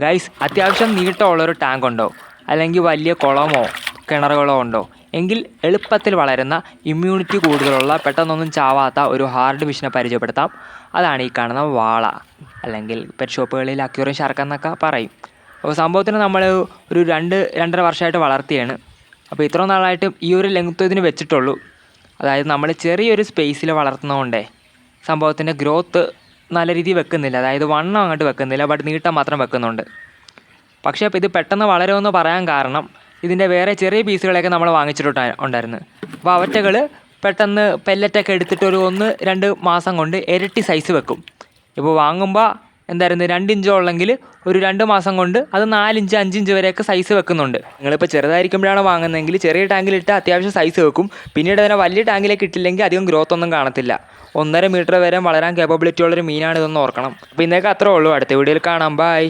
Guys അത്യാവശ്യം നീട്ടമുള്ളൊരു tank ഉണ്ടോ? അല്ലെങ്കിൽ വലിയ കുളമോ കിണറുകളോ ഉണ്ടോ? എങ്കിൽ എളുപ്പത്തിൽ വളരുന്ന ഇമ്മ്യൂണിറ്റി കൂടുതലുള്ള പെട്ടെന്നൊന്നും ചാവാത്ത ഒരു ഹാർഡ് ഫിഷിനെ പരിചയപ്പെടുത്താം. അതാണ് ഈ കാണുന്ന വാള. അല്ലെങ്കിൽ പെറ്റ് ഷോപ്പുകളിൽ അക്യൂറൻ ഷാർക്ക് പറയും. അപ്പോൾ സംഭവത്തിന് നമ്മൾ ഒരു രണ്ട് രണ്ടര വർഷമായിട്ട് വളർത്തിയാണ്. അപ്പോൾ ഇത്ര നാളായിട്ടും ഈ ഒരു ലെങ്ത് ഇതിന് വെച്ചിട്ടുള്ളൂ. അതായത് നമ്മൾ ചെറിയൊരു സ്പേസിൽ വളർത്തുന്നതുകൊണ്ടേ സംഭവത്തിന്റെ ഗ്രോത്ത് നല്ല രീതിയിൽ വെക്കുന്നില്ല. അതായത് വണ്ണം അങ്ങോട്ട് വെക്കുന്നില്ല. ബട്ട് നീട്ടം മാത്രം വെക്കുന്നുണ്ട്. പക്ഷേ ഇത് പെട്ടെന്ന് വളരുമെന്ന് പറയാൻ കാരണം ഇതിന്റെ വേറെ ചെറിയ പീസുകളൊക്കെ നമ്മൾ വാങ്ങിച്ചിട്ട് ഉണ്ടായിരുന്നു. അപ്പോൾ അവറ്റകൾ പെട്ടെന്ന് പെല്ലറ്റൊക്കെ എടുത്തിട്ട് ഒരു ഒന്ന് രണ്ട് മാസം കൊണ്ട് ഇരട്ടി സൈസ് വെക്കും. ഇപ്പോൾ വാങ്ങുമ്പോൾ എന്തായിരുന്നു രണ്ട് ഇഞ്ച് ഉള്ളെങ്കിൽ ഒരു രണ്ട് മാസം കൊണ്ട് അത് നാലിഞ്ച് അഞ്ചിഞ്ച് വരെയൊക്കെ സൈസ് വെക്കുന്നുണ്ട്. നിങ്ങളിപ്പോൾ ചെറുതായിരിക്കുമ്പോഴാണ് വാങ്ങുന്നതെങ്കിൽ ചെറിയ ടാങ്കിലിട്ട് അത്യാവശ്യം സൈസ് വെക്കും. പിന്നീട് അതിനെ വലിയ ടാങ്കിലേക്ക് ഇട്ടില്ലെങ്കിൽ അധികം ഗ്രോത്ത് ഒന്നും കാണത്തില്ല. ഒന്നര മീറ്റർ വരെ വളരാൻ കേപ്പബിലിറ്റി ഉള്ളൊരു മീനാണ് ഇതൊന്ന് ഓർക്കണം. അപ്പോൾ ഇന്നേക്ക് അത്രേ ഉള്ളൂ. അടുത്ത വീഡിയോയിൽ കാണാം. ബൈ